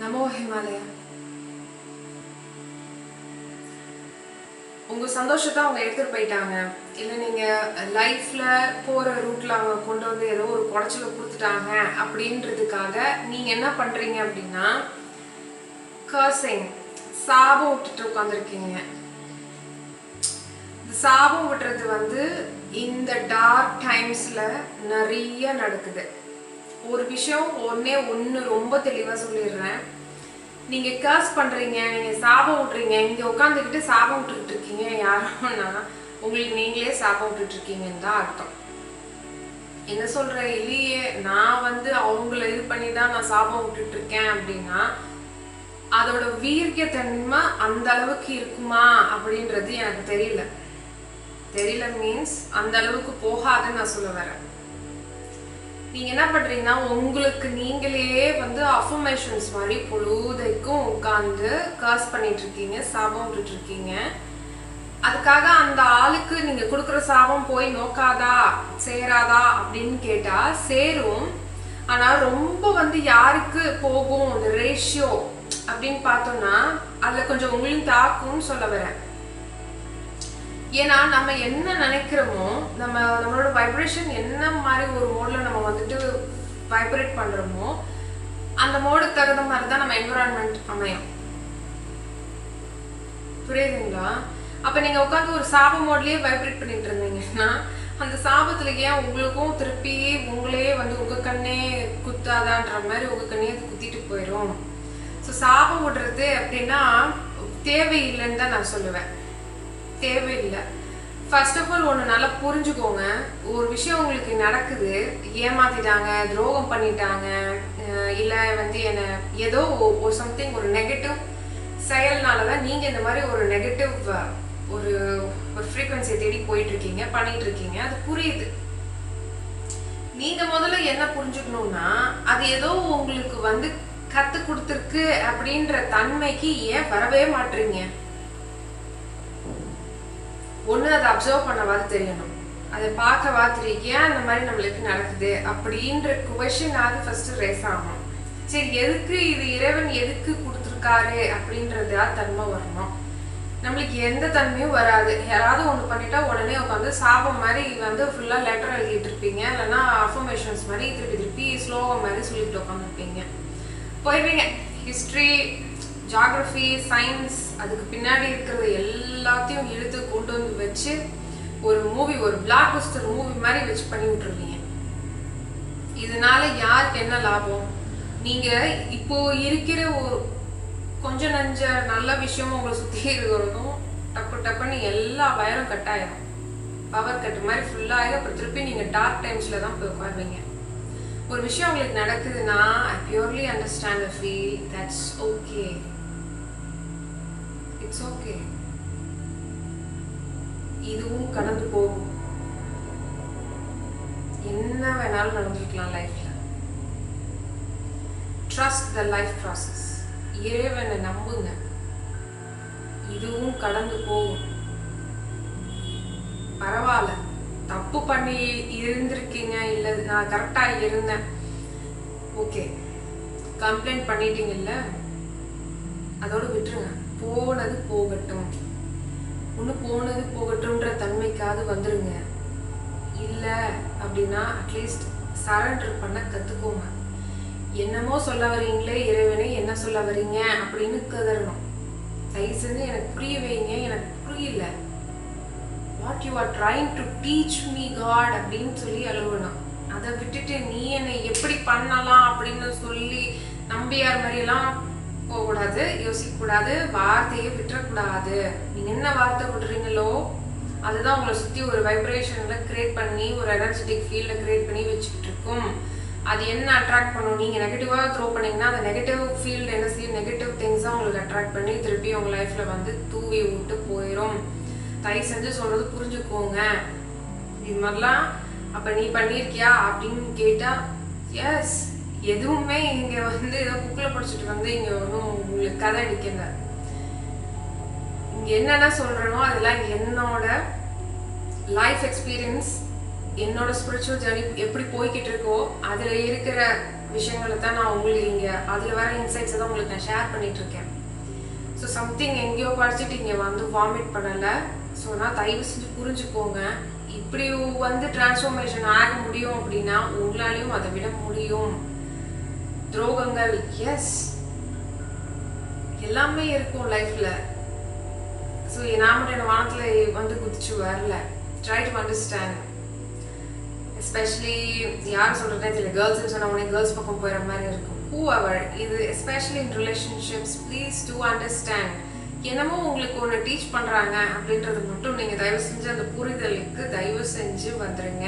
நமோ ஹிமாலயா உங்க சந்தோஷத்தை அவங்க எடுத்துட்டு போயிட்டாங்க. இல்ல நீங்க லைஃப்ல போற ரூட்ல அவங்க கொண்டு வந்து ஏதோ ஒரு குடைச்சல கொடுத்துட்டாங்க அப்படின்றதுக்காக நீங்க என்ன பண்றீங்க அப்படின்னா கர்சிங் சாபம் விட்டுட்டு உட்காந்துருக்கீங்க இந்த சாபம் விடுறது வந்து இந்த டார்க் டைம்ஸ்ல நிறைய நடக்குது. ஒரு விஷயம் ஒன்னே ஒன்று ரொம்ப தெளிவாக சொல்லிடுறேன். நீங்க கேர்ஸ் பண்றீங்க நீங்க சாபம் விட்றீங்க இங்க உட்காந்துக்கிட்டு சாபம் விட்டுக்கிட்டு இருக்கீங்க யாரோன்னா உங்களுக்கு நீங்களே சாபம் விட்டுட்டு இருக்கீங்கன்னு தான் அர்த்தம். என்ன சொல்ற இல்லையே நான் வந்து அவங்கள இது பண்ணி தான் நான் சாபம் விட்டுட்டு இருக்கேன் அப்படின்னா அதோட வீரியத்தன்மை அந்த அளவுக்கு இருக்குமா அப்படின்றது எனக்கு தெரியல. தெரியல மீன்ஸ் அந்த அளவுக்கு போகாதுன்னு நான் சொல்ல வரேன். நீங்க என்ன பண்றீங்கன்னா உங்களுக்கு நீங்களே வந்து அஃபர்மேஷன்ஸ் மாதிரி பொழுதைக்கும் உட்காந்து காஸ் பண்ணிட்டு இருக்கீங்க சாபம் விட்டுட்டு இருக்கீங்க. அதுக்காக அந்த ஆளுக்கு நீங்க கொடுக்குற சாபம் போய் நோக்காதா சேராதா அப்படின்னு கேட்டா சேரும். ஆனா ரொம்ப வந்து யாருக்கு போகும் அந்த ரேஷியோ அப்படின்னு பார்த்தோம்னா அதுல கொஞ்சம் உங்களையும் தாக்கும்னு சொல்ல வரேன். ஏன்னா நம்ம என்ன நினைக்கிறோமோ நம்ம நம்மளோட வைப்ரேஷன் என்ன மாதிரி ஒரு மோட்ல நம்ம வந்துட்டு வைப்ரேட் பண்றோமோ அந்த மோடுக்கு தகுந்த மாதிரி தான் நம்ம என்விரான்மெண்ட் அமையும். புரியுதுங்களா? அப்ப நீங்க உட்காந்து ஒரு சாப மோட்லயே வைப்ரேட் பண்ணிட்டு இருந்தீங்கன்னா அந்த சாபத்துல ஏன் உங்களுக்கும் திருப்பி உங்களே வந்து உங்க கண்ணே குத்தாதான்ற மாதிரி உங்க கண்ணே அது குத்திட்டு போயிடும் ஸோ சாபம் விடுறது அப்படின்னா தேவையில்லைன்னு தான் நான் சொல்லுவேன். தேவையில்லை. ஃபர்ஸ்ட் ஆஃப் ஆல் ஒன்று நல்லா புரிஞ்சுக்கோங்க. ஒரு விஷயம் உங்களுக்கு நடக்குது ஏமாத்திட்டாங்க துரோகம் பண்ணிட்டாங்க இல்லை வந்து என்ன ஏதோ ஒரு சம்திங் ஒரு நெகட்டிவ் செயல்னால தான் நீங்கள் இந்த மாதிரி ஒரு நெகட்டிவ் ஒரு ஒரு ஃப்ரீக்வன்சியை தேடி போயிட்டு இருக்கீங்க பண்ணிட்டு இருக்கீங்க அது புரியுது. நீங்க முதல்ல என்ன புரிஞ்சுக்கணும்னா அது ஏதோ உங்களுக்கு வந்து கற்றுக் கொடுத்துருக்கு அப்படின்ற தன்மைக்கு ஏன் வரவே மாட்டுறீங்க ஒன்று அதை அப்சர்வ் பண்ணவாது தெரியணும். அதை பார்க்க தெரியும் ஏன் அந்த மாதிரி நம்மளுக்கு நடக்குது? அப்படின்ற கொஷின் ஆகுது ஃபர்ஸ்ட் ரேஸ் ஆகணும். சரி எதுக்கு இது இறைவன் எதுக்கு கொடுத்துருக்காரு அப்படின்றதா தன்மை வரணும். நம்மளுக்கு எந்த தன்மையும் வராது. யாராவது ஒன்று பண்ணிட்டா உடனே உட்காந்து சாபம் மாதிரி வந்து ஃபுல்லாக லெட்டர் எழுதிட்டு இருப்பீங்க. இல்லைன்னா அஃபர்மேஷன்ஸ் மாதிரி திருப்பி திருப்பி ஸ்லோகம் மாதிரி சொல்லிட்டு உட்காந்துருப்பீங்க போயிடுவீங்க ஹிஸ்ட்ரி ஜாகிரஃபி சயின்ஸ் அதுக்கு பின்னாடி இருக்கிறது எல்லாத்தையும் இழுத்து கொண்டு வந்து வச்சு ஒரு மூவி ஒரு பிளாக் பஸ்டர் மூவி மாதிரி வச்சு பண்ணி விட்டுருவீங்க. இதனால யாருக்கு என்ன லாபம்? நீங்க இப்போ இருக்கிற ஒரு கொஞ்ச நஞ்ச நல்ல விஷயம் உங்களை சுத்தி இருக்கிறதும் டப்பு டப்புன்னு எல்லா வயரும் கட் ஆயிரும். பவர் கட் மாதிரி ஃபுல்லாகி அப்புறம் திருப்பி நீங்க டார்க் டைம்ஸ்ல தான் போய் உட்காருவீங்க. ஒரு விஷயம் உங்களுக்கு நடக்குதுன்னா I purely understand feel that's okay it's okay இதுவும் கடந்து போகும். என்ன வேணாலும் நடந்துக்கலாம் லைஃப்ல ட்ரஸ்ட் த லைஃப் ப்ராசஸ் இறைவனை நம்புங்க. இதுவும் கடந்து போகும். பரவாயில்ல. தப்பு பண்ணி இருந்திருக்கீங்க இல்லை நான் கரெக்டாக இருந்தேன். ஓகே கம்ப்ளைண்ட் பண்ணிட்டீங்கல்ல? அதோட விட்டுருங்க. போனது போகட்டும். ஒன்று போனது போகட்டும்ன்ற தன்மைக்காவது வந்துருங்க. இல்லை அப்படின்னா அட்லீஸ்ட் சரண்டர் பண்ண கற்றுக்கோங்க என்னமோ சொல்ல வரீங்களே இறைவனே என்ன சொல்ல வரீங்க அப்படின்னு கதறணும். தயவு செஞ்சு எனக்கு புரிய வைங்க எனக்கு புரியல. What you are trying to teach me God அப்படின்னு சொல்லி அழுவணும். அதை விட்டுட்டு நீ என்னை எப்படி பண்ணலாம் அப்படின்னு சொல்லி நம்பியார் மாதிரியெல்லாம் போகக்கூடாது யோசிக்கக்கூடாது வார்த்தையை விட்டுறக்கூடாது. நீங்கள் என்ன வார்த்தை விடுறீங்களோ அதுதான் உங்களை சுற்றி ஒரு வைப்ரேஷனில் கிரியேட் பண்ணி ஒரு எனர்ஜெட்டிக் ஃபீல்டில் கிரியேட் பண்ணி வச்சுக்கிட்டு இருக்கும் அது என்ன அட்ராக்ட் பண்ணும்? நீங்கள் நெகட்டிவாக த்ரோ பண்ணீங்கன்னா அந்த நெகட்டிவ் ஃபீல்டு என்ன செய்யும்? நெகட்டிவ் திங்ஸாக உங்களுக்கு அட்ராக்ட் பண்ணி திருப்பி உங்கள் லைஃப்பில் வந்து தூவி விட்டு போயிடும் தயவு செஞ்சு சொல்கிறது புரிஞ்சுக்கோங்க. இது மாதிரிலாம் அப்போ நீ பண்ணியிருக்கியா? அப்படின்னு கேட்டால் எஸ் எதுவுமே இங்கே வந்து ஏதோ புக்கில் படிச்சுட்டு வந்து இங்கே ஒன்றும் உங்களுக்கு கதை அடிக்கல. இங்கே என்னென்ன சொல்கிறேனோ அதெல்லாம் என்னோட லைஃப் எக்ஸ்பீரியன்ஸ் என்னோட ஸ்பிரிச்சுவல் ஜேர்னி எப்படி போய்கிட்டு இருக்கோ அதில் இருக்கிற விஷயங்களை தான் நான் உங்களுக்கு இங்கே அதில் வர இன்சைட்ஸை தான் உங்களுக்கு நான் ஷேர் பண்ணிட்டு இருக்கேன். ஸோ சம்திங் எங்கேயோ படிச்சுட்டு இங்கே வந்து வாமிட் பண்ணலை. ஸோ நான் தயவு செஞ்சு புரிஞ்சுக்கோங்க. இப்படி வந்து டிரான்ஸ்ஃபர்மேஷன் ஆக முடியும் அப்படின்னா உங்களாலையும் அதை விட முடியும். துரோகங்கள் எஸ் எல்லாமே இருக்கும் லைஃப்ல ஸோ நான் மட்டும் வானத்தில் வந்து குதிச்சு வரல. ட்ரை டு அண்டர்ஸ்டாண்ட் எஸ்பெஷலி யார் சொல்கிறதே தெரியல. கேர்ள்ஸ் சொன்னால் உடனே கேர்ள்ஸ் பக்கம் போயிடுற மாதிரி இருக்கும். ஹூ அவர் இது especially in relationships please do understand என்னமோ உங்களுக்கு ஒன்று டீச் பண்ணுறாங்க அப்படின்றது மட்டும் நீங்கள் தயவு செஞ்சு அந்த புரிதலுக்கு தயவு செஞ்சு வந்துடுங்க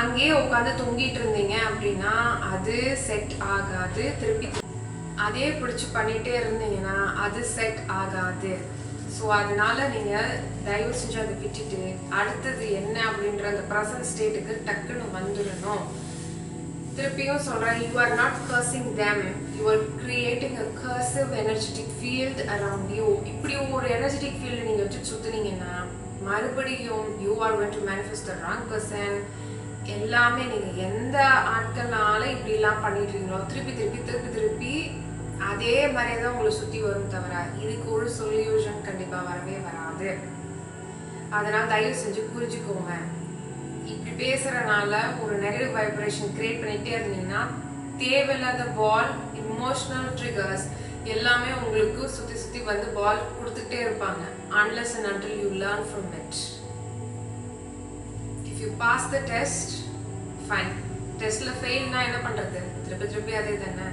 அங்கேயே உட்காந்து தொங்கிட்டு இருந்தீங்க அப்படின்னா அது செட் ஆகாது. திருப்பி அதே பிடிச்சி பண்ணிகிட்டே இருந்தீங்கன்னா அது செட் ஆகாது. ஸோ அதனால நீங்கள் தயவு செஞ்சு அதை விட்டுட்டு அடுத்தது என்ன அப்படின்ற அந்த ப்ரெசன்ட் ஸ்டேட்டுக்கு டக்குன்னு வந்துடணும். திருப்பியும் சொல்கிறேன் you are not cursing them you are creating a cursive energetic field around you இப்படி ஒரு எனர்ஜெட்டிக் ஃபீல்டு நீங்கள் வச்சு சுற்றுனீங்கன்னா மறுபடியும் you are going to manifest wrong person எல்லாமே நீங்கள் எந்த ஆட்கள்னால இப்படிலாம் பண்ணிடுறீங்களோ திருப்பி திருப்பி திருப்பி திருப்பி அதே மாதிரியே தான் உங்களை சுற்றி வரும் தவிர இதுக்கு ஒரு சொல்யூஷன் கண்டிப்பாக வரவே வராது. அதனால் தயவு செஞ்சு புரிஞ்சுக்கோங்க. இப்படி பேசுகிறனால ஒரு நெகட்டிவ் வைப்ரேஷன் கிரியேட் பண்ணிகிட்டே இருந்தீங்கன்னா தேவையில்லாத பால் இமோஷனல் ட்ரிகர்ஸ் எல்லாமே உங்களுக்கு சுற்றி சுற்றி வந்து பால் கொடுத்துட்டே இருப்பாங்க. Unless and until you learn from it if you pass the test fine டெஸ்ட்ல ஃபெயில்னா என்ன பண்றது? திருப்பி திருப்பி அதே தானே.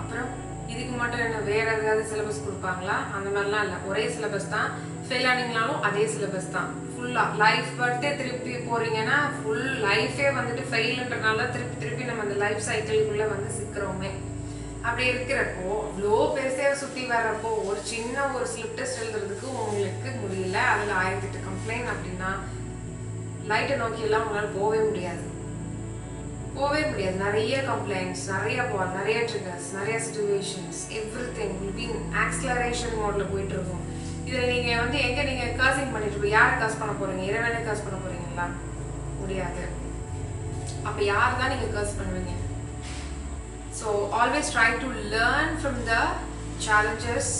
அப்புறம் இதுக்கு மட்டும் என்ன வேற ஏதாவது சிலபஸ் கொடுப்பாங்களா? அந்த மாதிரிலாம் இல்லை. ஒரே சிலபஸ் தான். ஃபெயில் ஆனீங்கனாலும் அதே சிலபஸ் தான். ஃபுல்லாக லைஃப் பர்த்தே திருப்பி போறீங்கன்னா ஃபுல் லைஃபே வந்துட்டு ஃபெயிலுன்றனால திருப்பி திருப்பி நம்ம அந்த லைஃப் சைக்கிளுக்குள்ளே வந்து சிக்கிறோமே. அப்படி இருக்கிறப்போ அவ்வளோ பெருசாக சுற்றி வர்றப்போ ஒரு சின்ன ஒரு ஸ்லிப் டெஸ்ட் எழுதுறதுக்கு உங்களுக்கு முடியல. அதில் ஆயிரத்தி கம்ப்ளைண்ட் அப்படின்னா லைட்டை நோக்கி எல்லாம் உங்களால் போகவே முடியாது. போகவே முடியாது. நிறைய கம்ப்ளைண்ட்ஸ் நிறைய பால் நிறைய ட்ரிகர்ஸ் நிறைய situations every thing been acceleration மோடில் போயிட்டு இருக்கும் இதில் நீங்கள் வந்து எங்கே நீங்கள் கர்சிங் பண்ணிட்டு இருப்பீங்க யாரை காசு பண்ண போகிறீங்க இறைவனை காசு பண்ண போகிறீங்களா முடியாது. அப்போ யார் தான் நீங்கள் கர்ஸ் பண்ணுவீங்க? So always try to learn from the challenges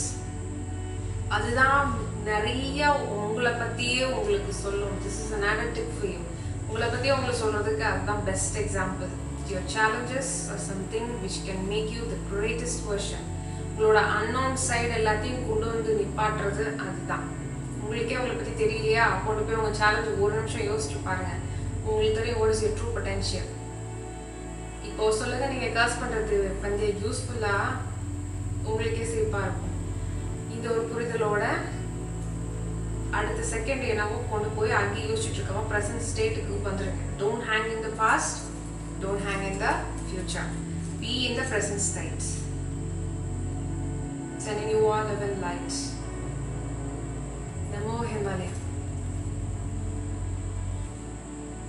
அதுதான் நிறைய உங்களை பற்றியே உங்களுக்கு சொல்லும். This is an additive for you உங்களை பற்றி உங்களுக்கு சொல்கிறதுக்கு அதுதான் best example your challenges are something which can make you the greatest version உங்களோட அன்னோன் சைடு எல்லாத்தையும் கொண்டு வந்து நிப்பாட்டுறது அதுதான். உங்களுக்கே உங்களை பற்றி தெரியலையா? கொண்டு போய் உங்கள் சேலஞ்ச் ஒரு நிமிஷம் யோசிச்சு பாருங்க. உங்களுக்கு தெரியும் what is your true இப்போ சொல்லுங்க நீங்க கர்ஸ் பண்றது கொஞ்சம் யூஸ்ஃபுல்லா உங்களுக்கே சிரிப்பா இருக்கும். இந்த ஒரு புரிதலோட அடுத்த செகண்ட் என்னவோ கொண்டு போய் அங்கே யோசிச்சுட்டு இருக்கோமா ப்ரெசன்ட் ஸ்டேட்டுக்கு வந்துருங்க don't hang in the past don't hang in the future be in the present state sending you all love and light. Namo Himalaya.